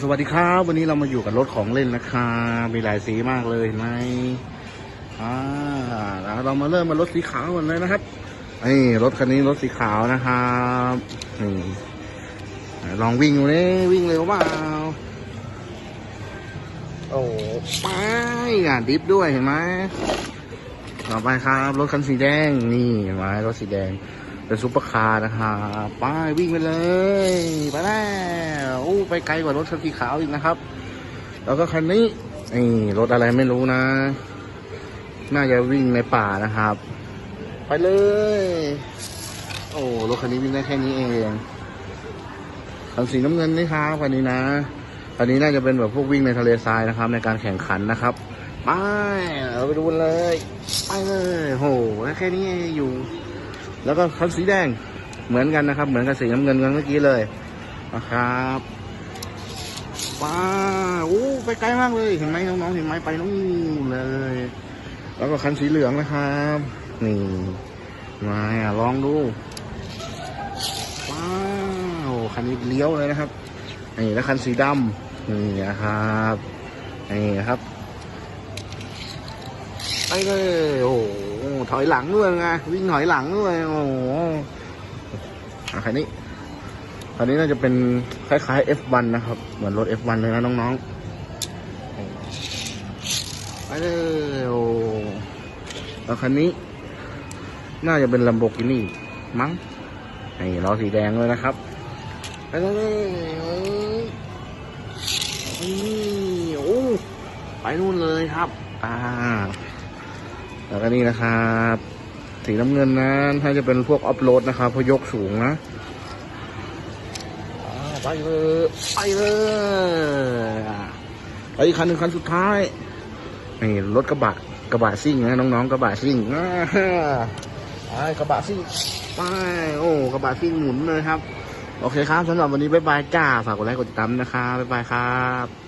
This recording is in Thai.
สวัสดีครับ วันนี้เรามาอยู่กับรถของเล่นนะครับมีหลายสีมากเลยเห็นไหมอ่าแล้วเรามาเริ่มมารถสีขาวก่อนเลยนะครับนี่รถคันนี้รถสีขาวนะครับนี่ลองวิ่งดูนี่วิ่งเร็วเปล่าโอ้ไปอะดิฟด้วยเห็นไหมต่อไปครับ รถคันสีแดงนี่เห็นไหมรถสีแดง เป็นซุปเปอร์คาร์นะครับไปวิ่งไปเลยไปแล้วโอ้ไปไกลกว่ารถคันสีขาวอีกนะครับ แล้วก็คันนี้นี่รถอะไรไม่รู้นะ น่าจะวิ่งในป่านะครับ ไปเลย โอ้รถคันนี้วิ่งได้แค่นี้เองคันสีน้ำเงินนี่ครับคันนี้นะคันนี้น่าจะเป็นแบบพวกวิ่งในทะเลทรายนะครับ ในการแข่งขันนะครับไปเราไปดูเลย ไปเลยโหแค่นี้อยู่ แล้วก็คันสีแดงเหมือนกันนะครับ เหมือนกับสีน้ำเงินกันเมื่อกี้เลยนะครับว้าวโอ้ไปไกลมากเลยเห็นไหมน้องๆเห็นไหมไปนู่นเลย แล้วก็คันสีเหลืองนะครับ นี่มาอะลองดูว้าวคันนี้เลี้ยวเลยนะครับนี่แล้วคันสีดำนี่นะครับนี่นะครับ ไปเลยโอ้โหถอยหลังด้วยไงวิ่งถอยหลังด้วยโอ้โหอะคันนี้คันนี้น่าจะเป็นคล้ายๆ F1 นะครับ เหมือนรถ F1 เลยนะน้องๆไปเลยโอ้แล้วคันนี้ น่าจะเป็น Lamborghini มั้งนี่ล้อสีแดงเลยนะครับไปเลยโอ้ยนี่โอ้ไปนู่นเลยครับ อ่า แล้วก็นี่นะครับสีน้ำเงินนั้นถ้าจะเป็นพวกออฟโรดนะครับเพราะยกสูงนะไปเลยไปเลยไปอีกคันหนึ่งคันสุดท้ายนี่รถกระบะกระบะซิ่งนะน้องๆกระบะซิ่งอ่าไปกระบะซิ่งไปโอ้กระบะซิ่งหมุนเลยครับ โอเคครับสำหรับวันนี้บ๊ายบายจ้าฝากกดไลค์กดติดตามนะครับบ๊ายบายครับ